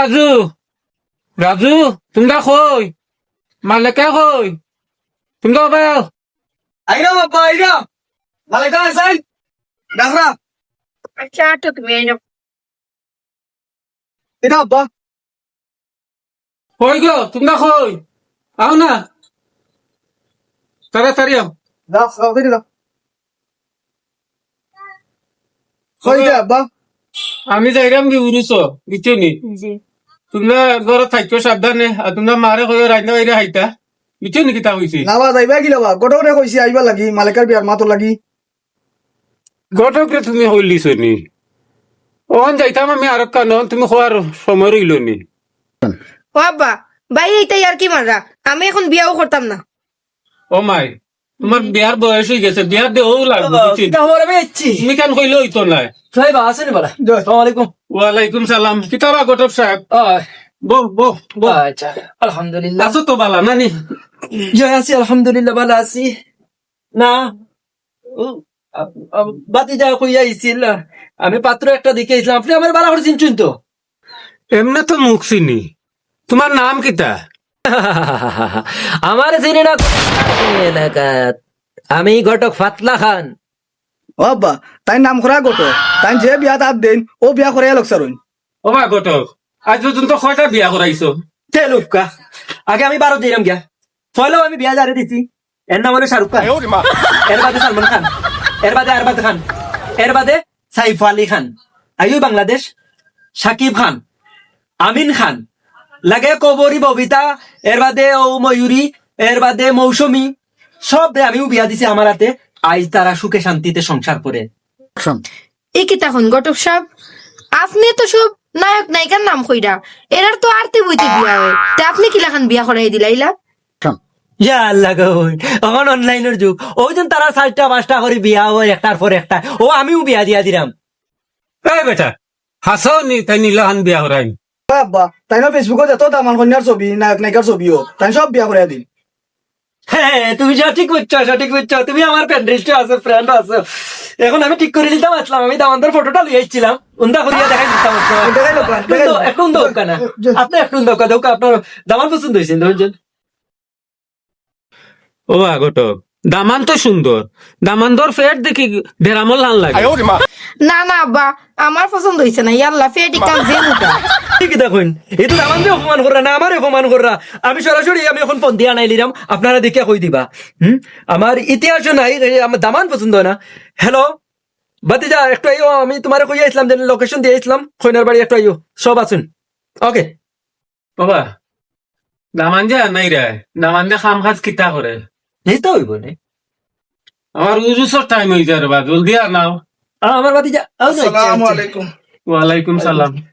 রাজু রাজু তোমরা কই? মালিকা কই? তোমরা বেল আইরা বাবা আইরা মালিকা আছেন? ডাকরা আচ্ছা তো তুমি এই এটা আব্বা। কই গো তোমরা কই? আও না। তাড়াতাড়ি আও। দাও দাও দাও কই দে আব্বা? আমি যাইরাম কি উড়ুছ বুঝছনি তোমরা ঘরে থাকছো সাবধানে আর তোমরা মারে কই রাইনা বাইরে হাইতা বুঝছনি কিতা হইছে নাবা যাইবা কি লাবা গোটা গোটা কইছি আইবা লাগি মালিকার বিয়ার মাতো লাগি ঘটকরে তুমি হইলিছ নি ওখান যাইতাম আমি আর কান তুমি খোয়ার সময় রইল নি ও আব্বা ভাই এইটাই আর কি মারা আমি এখন বিয়াও করতাম না ও মাই তোমার বিয়ার বয়স হয়ে গেছে বিয়ার দেও লাগবে তুমি কেন কইলে হইতো না সাহেব আসেন বলা জয়। আসসালামু আলাইকুম ওয়ালাইকুম সালাম। কিতাবা গটব সাহেব? বো বো বো আচ্ছা আলহামদুলিল্লাহ। আছো তো বালা নানি? জয় আছি আলহামদুলিল্লাহ ভালো আছি। না বাতি যা কইয়া আইছিল? আমি পাত্র একটা দিকে আইছিলাম। আপনি আমার বালা করে চিনছুন তো? এমনে তো মুখ চিনি। তোমার নাম কিতা? আমার চিনি না। আমি ঘটক ফাতলা খান। ও আব্বা তাই নাম করা গোটো তাই যে বিয়া তার দেন ও বিয়া করে লোকসার ও মা গটক আজ পর্যন্ত কয়টা বিয়া করাইছো তে লুকা আগে আমি বারো দিলাম গিয়া। ফলেও আমি বিয়া জারে দিছি। এর নাম হলো শাহরুখ খান। এর বাদে সালমান খান। এর বাদে আরবাদ খান। এর বাদে সাইফ আলী খান। আয়ু বাংলাদেশ শাকিব খান। আমিন খান। লাগে কবরী ববিতা এর বাদে ও ময়ূরী এর বাদে মৌসুমী। সব রে আমিও বিয়া দিছি আমার হাতে আজ তারা সুখে শান্তিতে সংসার করে। এই কি তখন গটক সাহেব আপনি তো সব নায়ক নায়িকার নাম কইরা এরার তো আরতে বইতে বিয়া হয়। তা আপনি কি লাখান বিয়া করাই দিলাইলা ইয়া আল্লাহ এখন অনলাইনের যুগ। ওই জন্য তারা চারটা পাঁচটা করে বিয়া হয় একটার পর একটা। ও আমিও বিয়া দিয়া দিলাম। এই বেটা হাসাও নি তাই নীলাহান বিয়া করাই। ও আব্বা তাই না ফেসবুকত যত দামান কন্যার ছবি নায়ক নায়িকার ছবিও তাই সব বিয়া করে দিন। হ্যাঁ তুমি সঠিক বুঝছ সঠিক বুঝছ তুমি আমার আছো ফ্রেন্ড আছো। এখন আমি ঠিক করে দিতাম আসলাম। আমি দামান্তর ফটোটা লিয়ে এসেছিলাম উন্দা করিয়া দেখাই দিতাম। একটু দৌকা না। আপনি একটু দৌকা দৌকা আপনার দামান পছন্দ হয়েছে ধরছেন ও আগটক দামান তো সুন্দর। দামানদর ফেট দেখি ডেরামল লান লাগে। না না আব্বা আমার পছন্দ হয়েছে না। ইয়াল্লা ফেটি কাল যে মুটা ঠিক দেখুন? এই তো দামান অপমান করা না আমার অপমান করা আমি সরাসরি আমি এখন ফোন দিয়া নাই লিলাম আপনারা দেখে কই দিবা? হুম? আমার ইতিহাসও নাই আমার দামান পছন্দ না। হ্যালো বাতিজা একটু আইও আমি তোমার কই আসলাম যে লোকেশন দিয়ে খৈনার বাড়ি একটু আইও। সব আছেন ওকে বাবা দামান যে নাই রে দামান যে খাম খাজ কিতা করে। এই তো হইব নে। আমার উজুসর টাইম হয়ে যায় রে বা জলদি আর নাও আমার বাতিজা আসসালামু আলাইকুম। ওয়ালাইকুম সালাম দাও বড় বইবার টাকা তো ওবা বাতিজা না বাচ্চা, সাসা না দাম- খারাই খারাই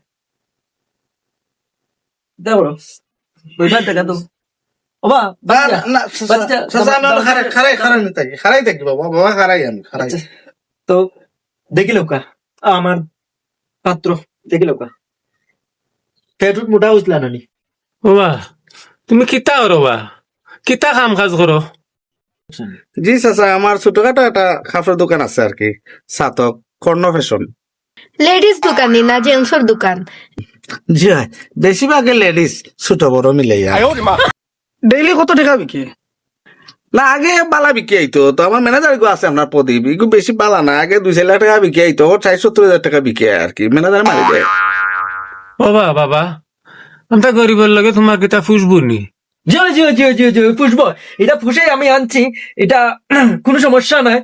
বাবা তো দেখিল আমার পাত্র। দেখিল পেটুট মোটা উঠলা নানি তুমি কিতা করো বা কিতা কাম কাজ করো জি চাচা আমার ছোটখাটো একটা কাপড়ের দোকান আছে আর কি। সাতক কর্ণ ফ্যাশন লেডিস দোকান না জেন্টসর দোকান। জি হয় বেশিরভাগে লেডিস ছোট বড় ডেইলি কত টাকা বিকে? না আগে বালা বিকি আইতো তো আমার ম্যানেজার গো আছে আপনার প্রদীপ এগু বেশি বালা না আগে দুই চার লাখ টাকা বিকি আইতো ও চার সত্তর হাজার টাকা বিকে আর কি ম্যানেজার মারি দেয়। ও বা বাবা আমরা গরিবের লগে তোমার কিতা ফুসবু নি? জিও জিও জিও জিও জিও পুষবো এটা পুষে আমি আনছি এটা কোনো সমস্যা নাই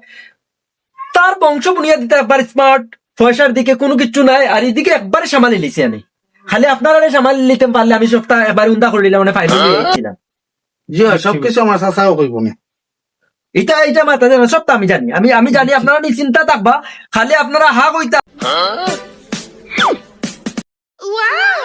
তার বংশ বুনিয়াদিতে একবার স্মার্ট পয়সার দিকে কোনো কিছু নাই আর এদিকে একবারে সামালি লিছি আমি। খালি আপনারা সামালি নিতে পারলে আমি সপ্তাহ এবার উন্দা করে নিলাম মানে ফাইনাল দিয়েছিলাম। জি হয় সবকিছু আমার চাচাও কইব না। এটা এটা মাথা জানা সবটা আমি জানি। আমি আমি জানি আপনারা নিশ্চিন্তা থাকবা খালি আপনারা হা কইতা Wow!